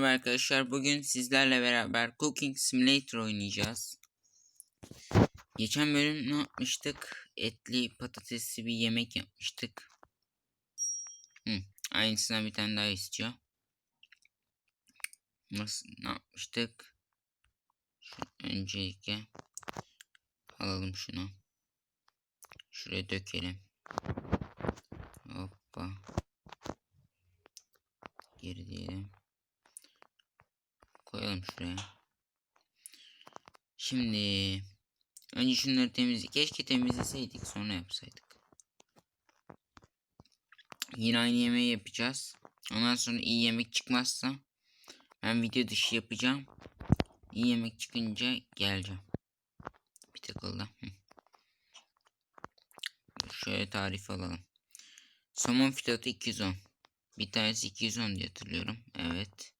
merhaba arkadaşlar. Bugün sizlerle beraber Cooking Simulator oynayacağız. Geçen bölüm ne yapmıştık? Etli patatesli bir yemek yapmıştık. Hı, aynısından bir tane daha istiyor. Nasıl ne yapmıştık? Şu öncelikle alalım şunu. Şuraya dökelim. Hoppa. Geri diyelim. Koyalım şuraya. Şimdi önce şunları temizle. Keşke temizleseydik sonra yapsaydık. Yine aynı yemeği yapacağız. Ondan sonra iyi yemek çıkmazsa ben video dışı yapacağım. İyi yemek çıkınca geleceğim. Bir takıldı. Şöyle tarif alalım. Somon filotu 210. Bir tanesi 210 diye hatırlıyorum. Evet.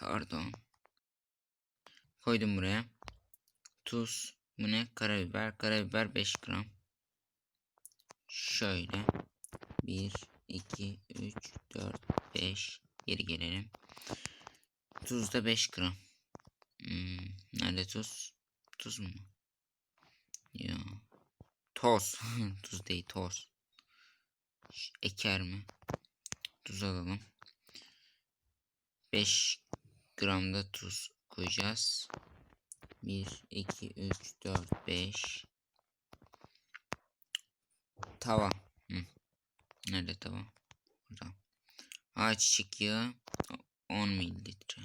Pardon. Koydum buraya. Tuz. Bu ne? Karabiber. Karabiber 5 gram. Şöyle. 1, 2, 3, 4, 5. Geri gelelim. Tuz da 5 gram. Hmm, nerede tuz? Tuz mu? Ya. Toz. tuz değil toz. Eker mi? Tuz alalım. 5 gram da tuz koyacağız. 1, 2, 3, 4, 5. Tava. Hı. Nerede tava? Burada. Ayçiçek yağı 10 mililitre.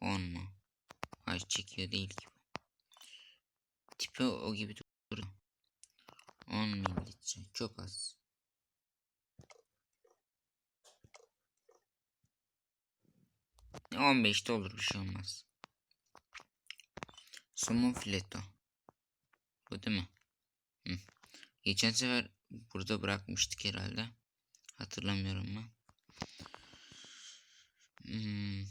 10 mu? Ayçiçek yağı değil ki. Tipi o gibi duruyor. 10 mililitre. Çok az. 15'te olur bir şey olmaz. Somon fileto. Bu değil mi? Hı. Geçen sefer burada bırakmıştık herhalde. Hatırlamıyorum ben. Hmm.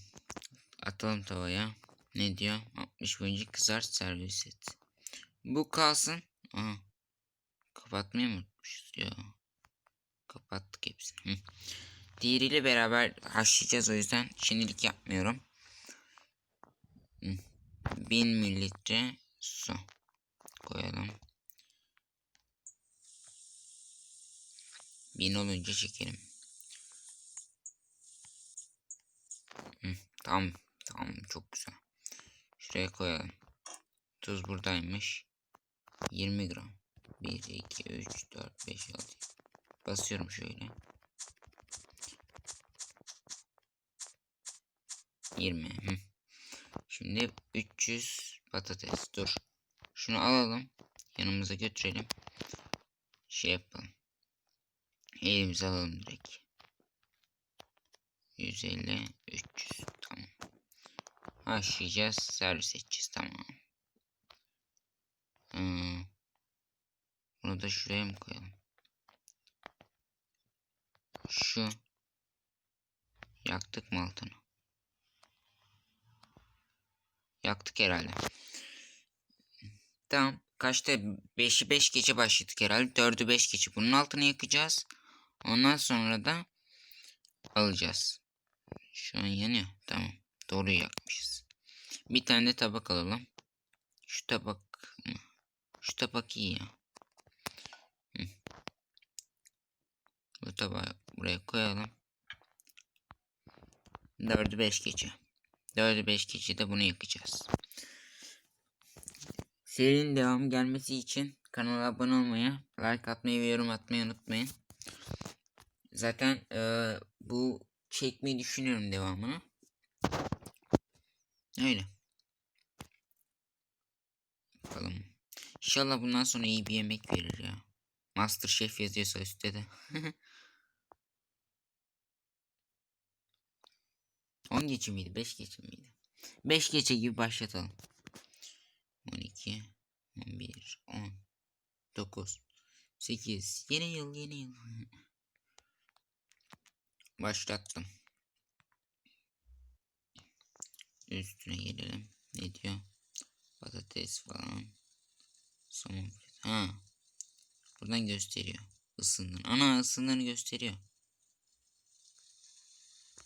Atalım tavaya. Ne diyor? 60 boyunca kızart servis et. Bu kalsın. Aha. Kapatmayı mı unutmuşuz ya? Kapattık hepsini. Diğeriyle beraber haşlayacağız o yüzden şimdilik yapmıyorum. Hı. 1000 mililitre su koyalım. 1000 olunca çekelim. Hı, tamam tamam çok güzel. Şuraya koyalım. Tuz buradaymış. 20 gram. 1, 2, 3, 4, 5, 6. Basıyorum şöyle. 20. Hı. Şimdi 300 patates. Dur. Şunu alalım. Yanımıza götürelim. Şey yapalım. Elimize alalım direkt. 150 300 tamam. Haşlayacağız. Servis edeceğiz. Tamam. Hmm. Bunu da şuraya mı koyalım? Şu. Yaktık mı altını? Yaktık herhalde. Tamam. Kaçta? 5'i 5 gece başladık herhalde. 4'ü 5 gece. Bunun altını yakacağız. Ondan sonra da alacağız. Şu an yanıyor. Tamam. Doğru yakmışız. Bir tane de tabak alalım. Şu tabak mı? Şu tabak iyi ya. Bu tabağı buraya koyalım. 4'ü 5 gece. 4'ü 5 gece de bunu yakacağız. Serinin devam gelmesi için kanala abone olmayı, like atmayı ve yorum atmayı unutmayın. Zaten e, bu çekmeyi düşünüyorum devamını. Öyle. Bakalım. İnşallah bundan sonra iyi bir yemek verir ya. Master Chef yazıyorsa üstte de. 10 geçe miydi? 5 geçe miydi? 5 geçe gibi başlatalım. 12 11 10 9 8 Yeni yıl yeni yıl. Başlattım. Üstüne gelelim. Ne diyor? Patates falan. Somon. Ha. Buradan gösteriyor. Isındın. Ana ısındığını gösteriyor.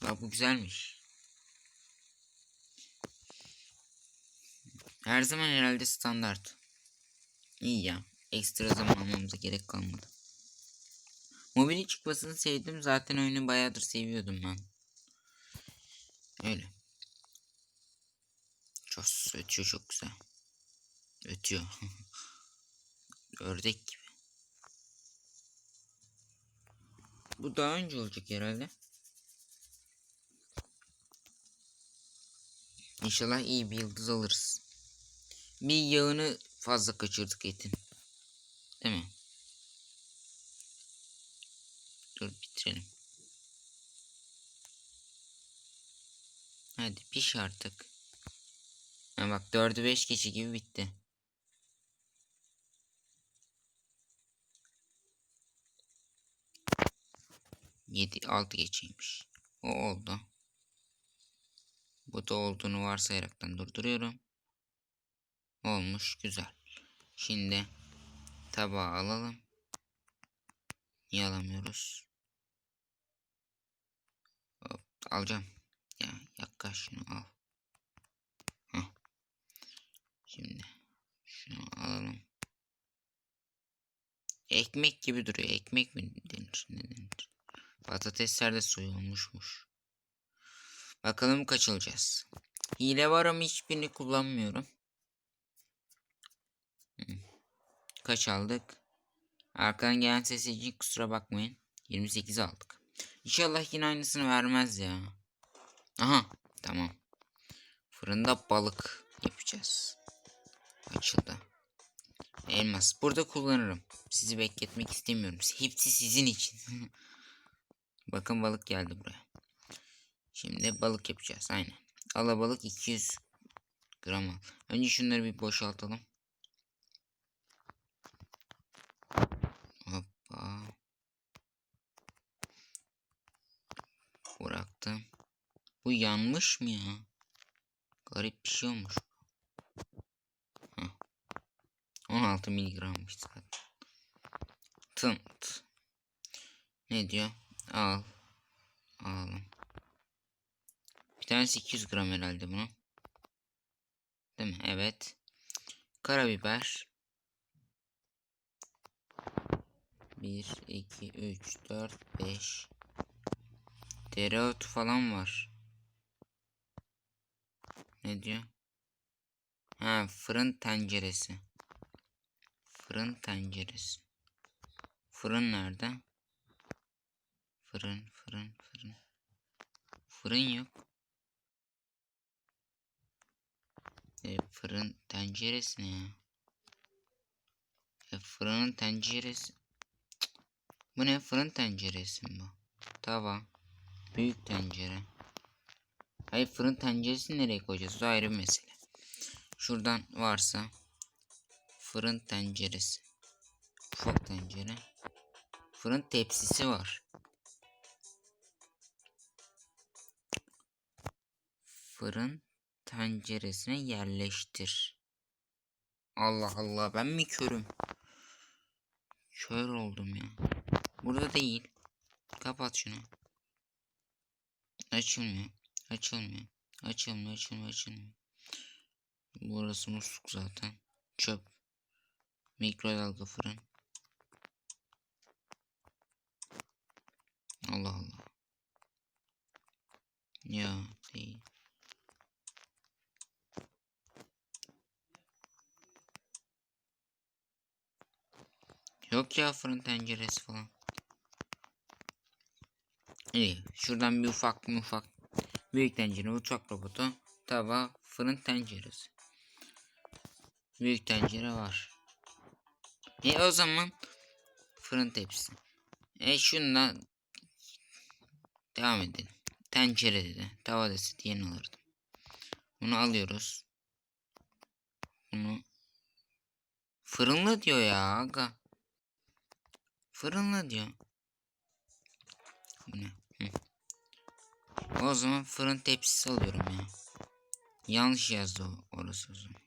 Bak bu güzelmiş. Her zaman herhalde standart. İyi ya. Ekstra zaman almamıza gerek kalmadı. Mobilin çıkmasını sevdim. Zaten oyunu bayağıdır seviyordum ben. Öyle. Çok ötüyor çok güzel. Ötüyor. Ördek gibi. Bu daha önce olacak herhalde. İnşallah iyi bir yıldız alırız. Bir yağını fazla kaçırdık etin. Değil mi? Dur bitirelim. Hadi piş artık. Ha bak 4'ü 5 geçi gibi bitti. Yedi altı geçeymiş. O oldu. Bu da olduğunu varsayaraktan durduruyorum. Olmuş güzel. Şimdi tabağı alalım. Niye alamıyoruz? Hop, alacağım. Ya yaklaş şunu al. Heh. Şimdi şunu alalım. Ekmek gibi duruyor. Ekmek mi denir? Ne denir? Patatesler de soyulmuşmuş. Bakalım kaç alacağız. Hile var ama hiçbirini kullanmıyorum. Kaç aldık? Arkadan gelen ses için kusura bakmayın. 28 aldık. İnşallah yine aynısını vermez ya. Aha tamam. Fırında balık yapacağız. Açıldı. Elmas. Burada kullanırım. Sizi bekletmek istemiyorum. Hepsi sizin için. Bakın balık geldi buraya. Şimdi balık yapacağız. Aynen. Alabalık 200 gram al. Önce şunları bir boşaltalım. Hoppa. Bıraktım. Bu yanmış mı ya? Garip bir şey olmuş. Heh. 16 miligrammış zaten. Tınt. Ne diyor? Al. Alalım. Bir tanesi 200 gram herhalde bunu. Değil mi? Evet. Karabiber. 1, 2, 3, 4, 5. Dereotu falan var. Ne diyor? Ha fırın tenceresi. Fırın tenceresi. Fırın nerede? Fırın, fırın, fırın. Fırın yok. E, fırın tenceresi ne ya? E, fırının tenceresi. Bu ne? Fırın tenceresi mi? Tava. Büyük tencere. Hayır fırın tenceresini nereye koyacağız? O ayrı bir mesele. Şuradan varsa fırın tenceresi. Ufak tencere. Fırın tepsisi var. Fırın tenceresine yerleştir. Allah Allah ben mi körüm? Kör oldum ya. Burada değil. Kapat şunu. Açılmıyor. Açılmıyor. Açılmıyor, açılmıyor, açılmıyor. Burası musluk zaten. Çöp. Mikrodalga fırın. Allah Allah. Ya değil. Yok ya fırın tenceresi falan. İyi. Şuradan bir ufak bir ufak. Büyük tencere, mutfak robotu, tava, fırın tenceresi. Büyük tencere var. E o zaman fırın tepsisi. E şundan devam edelim. Tencere dedi. Tava dese diğerini alırdım. Bunu alıyoruz. Bunu fırınla diyor ya aga. Fırınla diyor. Bu ne? O zaman fırın tepsisi alıyorum ya. Yanlış yazdı orası o zaman.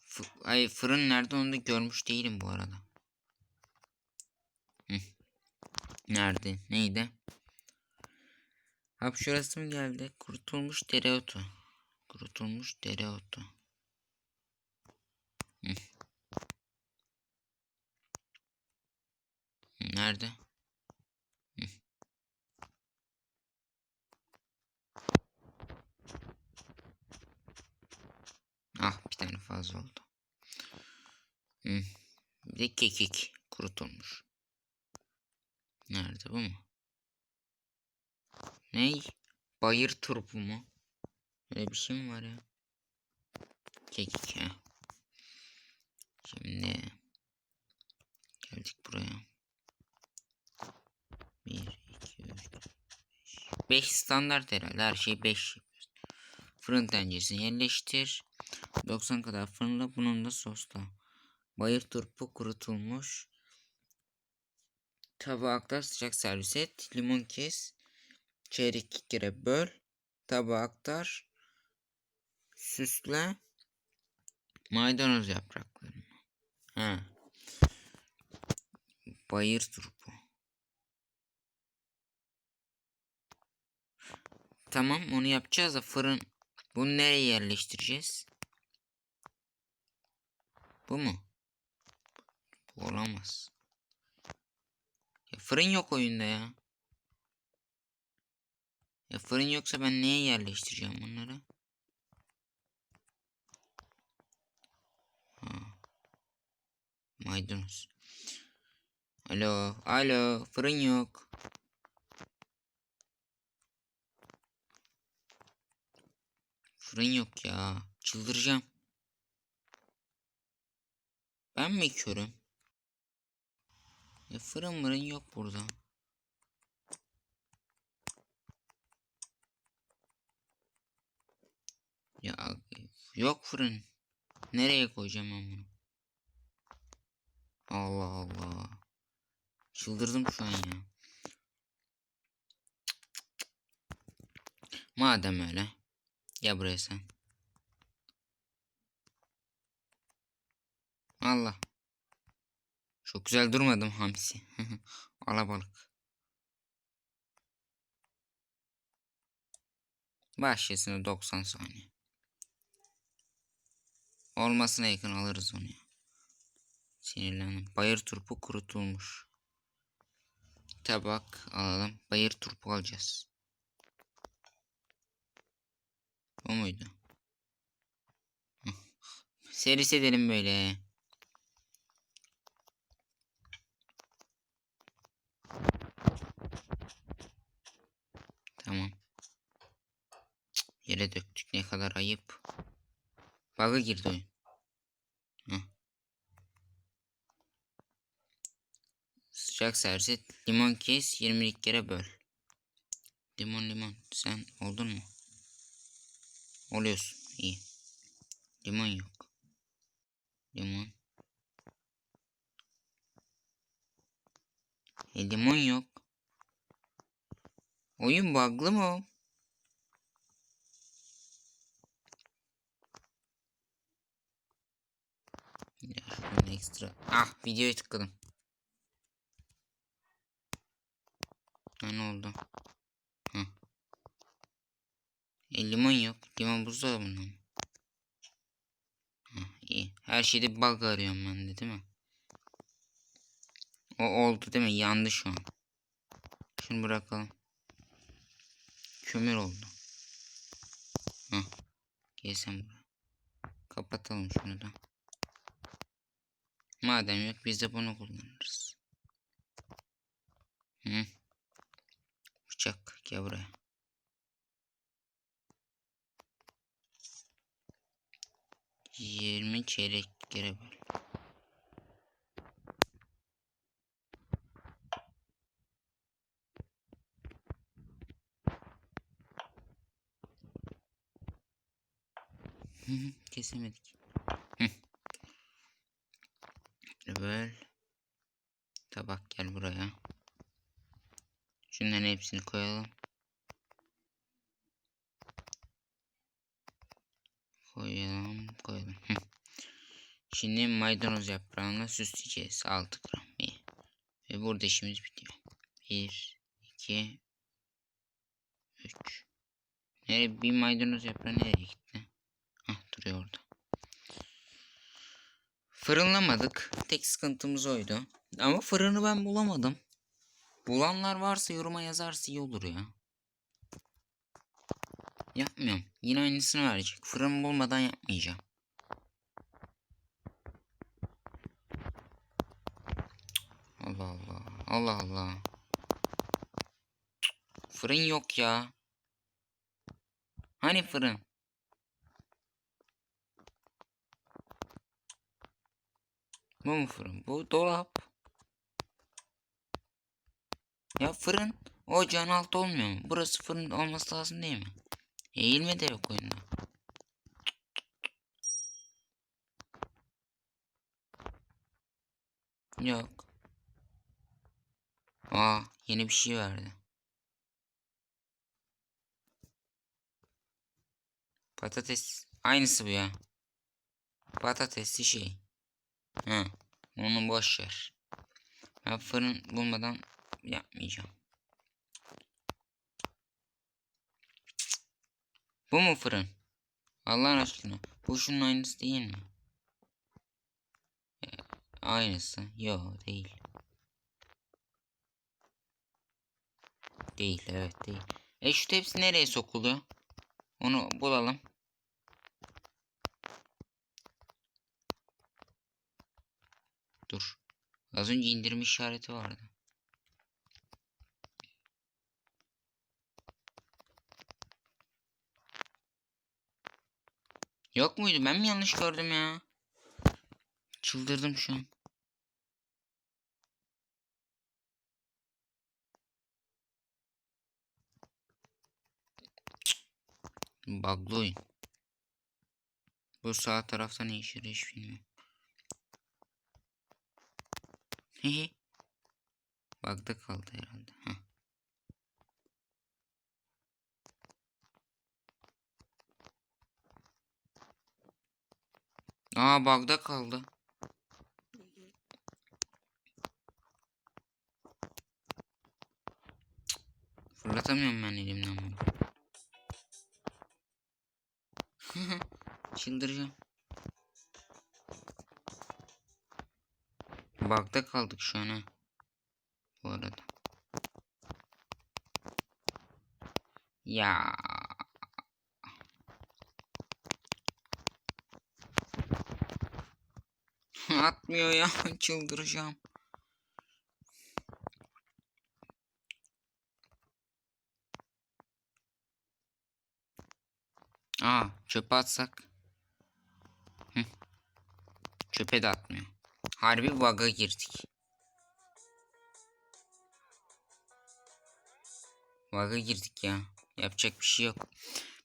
F Ay fırın nerede onu da görmüş değilim bu arada. Nerede? Neydi? Hapşurası mı geldi? Kurutulmuş dereotu. Kurutulmuş dereotu. Nerede? Hı. Ah bir tane fazla oldu. Hı. Bir de kekik kurutulmuş. Nerede bu mu? Ney? Bayır turpu mu? Öyle bir şey mi var ya? Kekik ha. Şimdi geldik buraya. 1, 2, 3, 5. 5 standart herhalde. Her şey 5 yapıyoruz. Fırın tenceresini yerleştir. 90 kadar fırınla bunun da sosla. Bayır turpu kurutulmuş. Tabağa aktar sıcak servis et. Limon kes. Çeyrek kere böl. Tabağa aktar. Süsle. Maydanoz yapraklarını. Ha. Bayır turpu. Tamam onu yapacağız da fırın. Bunu nereye yerleştireceğiz? Bu mu? Bu olamaz. Ya fırın yok oyunda ya. Ya fırın yoksa ben neye yerleştireceğim bunları? Ha. Maydanoz. Alo, alo, fırın yok. Fırın yok ya. Çıldıracağım. Ben mi körüm? Ya fırın mırın yok burada. Ya yok fırın. Nereye koyacağım ben bunu? Allah Allah. Çıldırdım şu an ya. Madem öyle. Ya buraya sen. Allah. Çok güzel durmadım hamsi. Alabalık. Başlasın 90 saniye. Olmasına yakın alırız onu ya. Sinirlendim. Bayır turpu kurutulmuş. Tabak alalım. Bayır turpu alacağız. O muydu? Servis edelim böyle. Tamam. Yere döktük. Ne kadar ayıp. Bug'a girdi oyun. Heh. Sıcak servis et. Limon kes. 20'lik kere böl. Limon limon. Sen oldun mu? Oluyorsun. İyi. Limon yok. Limon. E limon yok. Oyun bug'lı mı ekstra. Ah videoya tıkladım. Ne oldu? E, limon yok. Limon buzdolabında mı? Hı, iyi. Her şeyde bug arıyorum ben de değil mi? O oldu değil mi? Yandı şu an. Şunu bırakalım. Kömür oldu. Hah. Gelsem buraya. Kapatalım şunu da. Madem yok biz de bunu kullanırız. Hı. Bıçak gel buraya. Yirmi çeyrek kere böl. Kesemedik. Böl. Tabak gel buraya. Şunların hepsini koyalım. Koyalım, koyalım. Şimdi maydanoz yaprağını süsleyeceğiz. 6 gram. İyi. Ve burada işimiz bitiyor. 1, 2, 3. 3. Nereye bir maydanoz yaprağı nereye gitti? Hah duruyor orada. Fırınlamadık. Tek sıkıntımız oydu. Ama fırını ben bulamadım. Bulanlar varsa yoruma yazarsa iyi olur ya. Yapmıyorum. Yine aynısını verecek. Fırın bulmadan yapmayacağım. Allah Allah. Allah Allah. Fırın yok ya. Hani fırın? Bu mu fırın? Bu dolap. Ya fırın ocağın altı olmuyor mu? Burası fırın olması lazım değil mi? Eğilme de yok oyunda. Yok. Aa yeni bir şey verdi. Patates. Aynısı bu ya. Patatesli şey. Ha, onu boş ver. Ben fırın bulmadan yapmayacağım. Bu mu fırın? Allah aşkına. Bu şunun aynısı değil mi? E, Aynısı. Yok değil. Değil evet değil. E şu tepsi nereye sokuluyor? Onu bulalım. Dur. Az önce indirme işareti vardı. Yok muydu? Ben mi yanlış gördüm ya? Çıldırdım şu an. Bug'lı oyun. Bu sağ tarafta ne işe hiç bilmiyorum. Hehe. Bug'da kaldı herhalde. Heh. Aa bug'da kaldı. Fırlatamıyorum ben elimden bunu. Çıldıracağım. Bug'da kaldık şu an ha. Bu arada. Ya. Atmıyor ya. Çıldıracağım. Aa çöpe atsak. Hı. Çöpe de atmıyor. Harbi bug'a girdik. Bug'a girdik ya. Yapacak bir şey yok.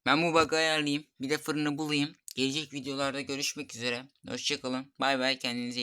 Ben bu bug'ı ayarlayayım. Bir de fırını bulayım. Gelecek videolarda görüşmek üzere. Hoşçakalın. Bay bay kendinize iyi